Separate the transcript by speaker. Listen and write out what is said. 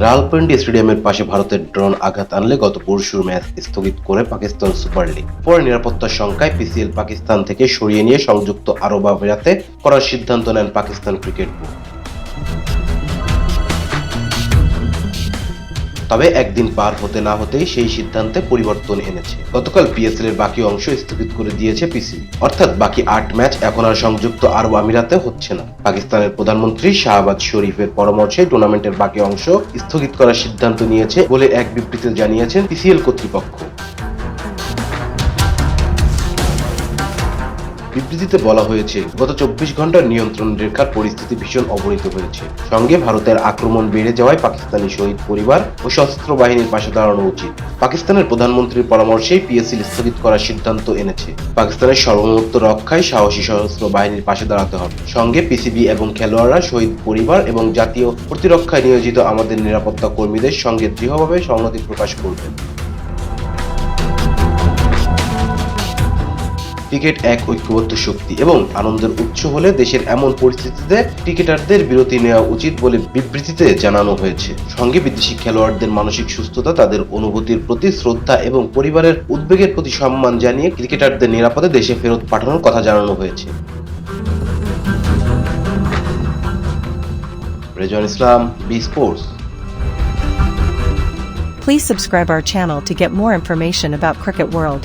Speaker 1: রাওয়ালপিন্ডি স্টেডিয়ামের পাশে ভারতের ড্রোন আঘাত আনলে গত পরশুর ম্যাচ স্থগিত করে পাকিস্তান সুপার লিগ। পরে নিরাপত্তার সংখ্যায় পিসিএল পাকিস্তান থেকে সরিয়ে নিয়ে সংযুক্ত আরব আমিরাতে করার সিদ্ধান্ত নেন পাকিস্তান ক্রিকেট বোর্ড। তবে একদিন পার হতে না হতেই সেই সিদ্ধান্তে পরিবর্তন এনেছে। গতকাল পিএসএল এর বাকি অংশ স্থগিত করে দিয়েছে পিসি। অর্থাৎ বাকি আট ম্যাচ এখন আর সংযুক্ত আরব আমিরাতে হচ্ছে না। পাকিস্তানের প্রধানমন্ত্রী শাহবাজ শরীফের পরামর্শে টুর্নামেন্টের বাকি অংশ স্থগিত করার সিদ্ধান্ত নিয়েছে বলে এক বিবৃতিতে জানিয়েছেন পিসিএল কর্তৃপক্ষ। বিবৃতিতে বলা হয়েছে, গত চব্বিশ ঘণ্টার নিয়ন্ত্রণ রেখার পরিস্থিতি ভীষণ অবনীত হয়েছে। সঙ্গে ভারতের আক্রমণ বেড়ে যাওয়ায় পাকিস্তানি শহীদ পরিবার ও সশস্ত্র বাহিনীর পাশে দাঁড়ানো উচিত। পাকিস্তানের প্রধানমন্ত্রীর পরামর্শেই পিএসসি স্থগিত করার সিদ্ধান্ত এনেছে। পাকিস্তানের সর্বমত্ত রক্ষায় সাহসী সশস্ত্র বাহিনীর পাশে দাঁড়াতে হবে। সঙ্গে পিসিবি এবং খেলোয়াড়রা শহীদ পরিবার এবং জাতীয় প্রতিরক্ষায় নিয়োজিত আমাদের নিরাপত্তা কর্মীদের সঙ্গে দৃঢ়ভাবে সংহতি প্রকাশ করবেন। ক্রিকেট এক ঐক্যবদ্ধ শক্তি এবং আনন্দের উৎস হলে দেশের এমন পরিস্থিতিতে ক্রিকেটারদের বিরতি নেওয়া উচিত বলে বিবৃতিতে জানানো হয়েছে। সঙ্গে বিদেশি খেলোয়াড়দের মানসিক সুস্থতা, তাদের অনুভূতির প্রতি শ্রদ্ধা এবং পরিবারের উদ্বেগের প্রতি সম্মান জানিয়ে ক্রিকেটারদের নিরাপদে দেশে ফেরত পাঠানোর কথা জানানো হয়েছে। Rejon Islam, B sports.
Speaker 2: Please subscribe our channel to get more information about Cricket World.